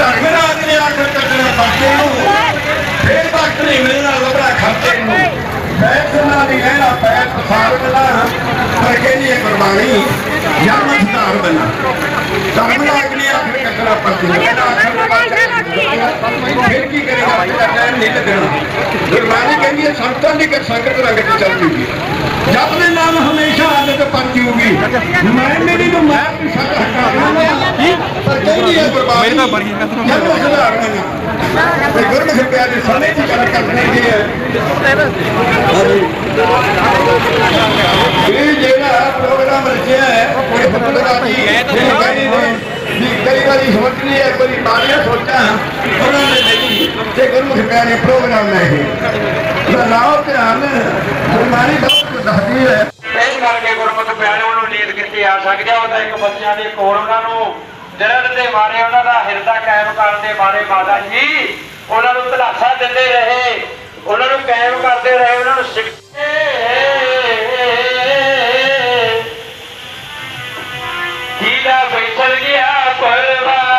ਧਰਮ ਰਾਜ ਨੇ ਆਖਰ ਕੱਟਣਾ ਬਾਕੀ ਨੂੰ ਫੇਰ ਵਕਤ ਨਹੀਂ ਮਿਲਣਾ ਲੱਭਣਾ ਖਰਚੇ ਨੂੰ ਫੈਸਲਾ ਦੀ ਰਹਿਣਾ ਪੈਰ ਪਸਾਰ ਬਣਾ ਪਰ ਕਹਿੰਦੀ ਹੈ ਗੁਰਬਾਣੀ ਜਨਮ ਸੁਧਾਰ ਬਣਾ ਧਰਮ ਰਾਜ ਨੇ ਆਖਰ ਕੱਟਣਾ ਪਰਤੀ ਫਿਰ ਕੀ ਕਰੇਗਾ ਆਪਣਾ ਟਾਈਮ ਨਹੀਂ ਲੱਗਣਾ ਗੁਰਬਾਣੀ ਕਹਿੰਦੀ ਹੈ ਸੰਤਾਂ ਦੀ ਕਰ ਸੰਗਤ ਰੰਗ ਤੇ ਚੱਲ ਜਪ ਦੇ ਨਾਮ ਹਮੇਸ਼ਾ ਆਦਤ ਪਰਚੂਗੀ ਮੈਂ ਮੇਰੀ ਨੂੰ ਮੈਂ ਵੀ ਸੱਚ ਹਟਾਵਾਂਗਾ ਪਰ ਕਹਿੰਦੀ ਹੈ ਗੁਰਬਾਣੀ ਮੇਰੀ ਤਾਂ ਬੜੀ ਹੈ, ਬਣਾ ਤੇ ਗੁਰਮੁਖ ਪਿਆਰੇ ਸਮੇਂ ਦੀ ਗੱਲ ਕਰਨੀ ਕੀ ਹੈ ਇਹ ਜਿਹੜਾ ਪ੍ਰੋਗਰਾਮ ਰਚਿਆ ਹੈ ਇਹ ਫਤਿਹਗੜ੍ਹ ਜੀ ਵੀ ਕਈ ਵਾਰੀ ਸੋਚਣੀ ਹੈ ਕੋਈ ਬਾਰੀਆਂ ਸੋਚਾਂ ਉਹਨਾਂ ਨੇ ਨਹੀਂ। ਤੇ ਗੁਰਮੁਖ ਪਿਆਰੇ ਪ੍ਰੋਗਰਾਮ ਹੈ ਇਹ। ਲਾਓ ਧਿਆਨ। ਗੁਰਬਾਣੀ ਬਹੁਤ ਦੱਸਦੀ ਹੈ। ਇਸ ਕਰਕੇ ਗੁਰਮਤਿ ਪਿਆਰਿਆਂ ਨੂੰ ਨੀਂਦ ਕਿੱਥੇ ਆ ਸਕਦੀ ਆ ਉਹਦਾ ਇੱਕ ਬੱਚਿਆਂ ਦੇ ਕੋਲ ਉਹਨਾਂ ਨੂੰ ਲੜਨ ਦੇ ਬਾਰੇ ਉਹਨਾਂ ਦਾ ਹਿਰਦਾ ਕਾਇਮ ਕਰਨ ਦੇ ਬਾਰੇ ਮਾਤਾ ਜੀ। ਉਹਨਾਂ ਨੂੰ ਤਲਾਸ਼ਾ ਦਿੰਦੇ ਰਹੇ। ਉਹਨਾਂ ਨੂੰ ਕਾਇਮ ਕਰਦੇ ਰਹੇ, ਉਹਨਾਂ ਨੂੰ ਸਿੱਖੇ ਜੀਦਾ ਬੈਠ ਗਿਆ ਪਰਵਾ